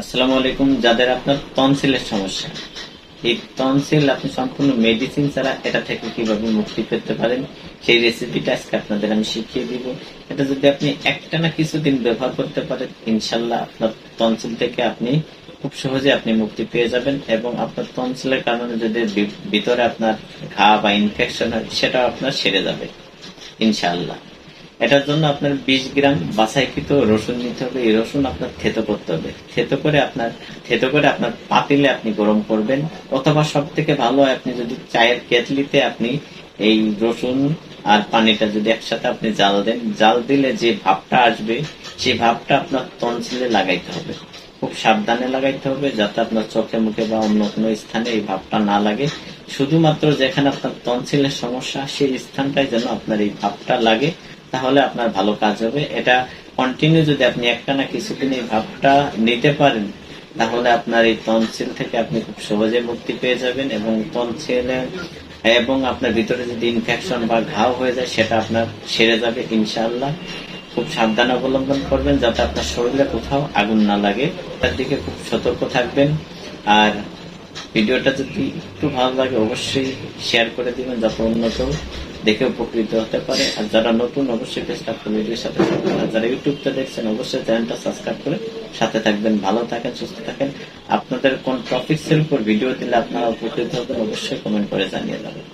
আসসালামু আলাইকুম। যাদের আপনার টনসিলের সমস্যা, এই টনসিল আপনি সম্পূর্ণ মেডিসিন ছাড়া এটা থেকে কীভাবে মুক্তি পেতে পারেন, সেই রেসিপিটা আজকে আপনাদের আমি শিখিয়ে দিব। এটা যদি আপনি একটা না কিছুদিন ব্যবহার করতে পারেন, ইনশাল্লাহ আপনার টনসিল থেকে আপনি খুব সহজে আপনি মুক্তি পেয়ে যাবেন এবং আপনার টনসিলের কারণে যদি ভিতরে আপনার ঘা বা ইনফেকশন হয় সেটা আপনার সেরে যাবে ইনশাআল্লাহ এটার জন্য আপনার বিশ গ্রাম বাছাইকৃত রসুন নিতে হবে। এই রসুন আপনার থেতো করতে হবে। থেতো করে আপনার, থেতো করে আপনার পাতিলে আপনি গরম করবেন। অথবা সব থেকে ভালো, আপনি যদি চায়ের কেটলিতে আপনি এই রসুন আর পানিটা যদি একসাথে আপনি জাল দেন, জাল দিলে যে ভাবটা আসবে সেই ভাবটা আপনার তনসিলে লাগাইতে হবে। খুব সাবধানে লাগাইতে হবে যাতে আপনার চোখে মুখে বা অন্য কোনো স্থানে এই ভাবটা না লাগে। শুধুমাত্র যেখানে আপনার তনসিলের সমস্যা, সেই স্থানটায় যেন আপনার এই ভাবটা লাগে। তাহলে আপনার ভালো কাজ হবে। এটা কন্টিনিউ যদি আপনি একটা না কিছুদিন এই ভাবটা নিতে পারেন, তাহলে আপনার এই টনসিল থেকে আপনি খুব সহজে মুক্তি পেয়ে যাবেন এবং টনসিলে এবং আপনার ভিতরে যদি ইনফেকশন বা ঘাও হয়ে যায়, সেটা আপনার সেরে যাবে ইনশাআল্লাহ। খুব সাবধান অবলম্বন করবেন, যাতে আপনার শরীরে কোথাও আগুন না লাগে। তার দিকে খুব সতর্ক থাকবেন। আর ভিডিওটা যদি একটু ভালো লাগে, অবশ্যই শেয়ার করে দিবেন যাতে অন্য কেউ দেখে উপকৃত হতে পারে। আর যারা নতুন, অবশ্যই পেজটা ভিডিওর সাথে আর যারা ইউটিউবটা দেখছেন, অবশ্যই চ্যানেলটা সাবস্ক্রাইব করে সাথে থাকবেন, ভালো থাকেন, সুস্থ থাকেন। আপনাদের কোন টপিক্সের উপর ভিডিও দিলে আপনারা উপকৃত হবেন, অবশ্যই কমেন্ট করে জানিয়ে যাবেন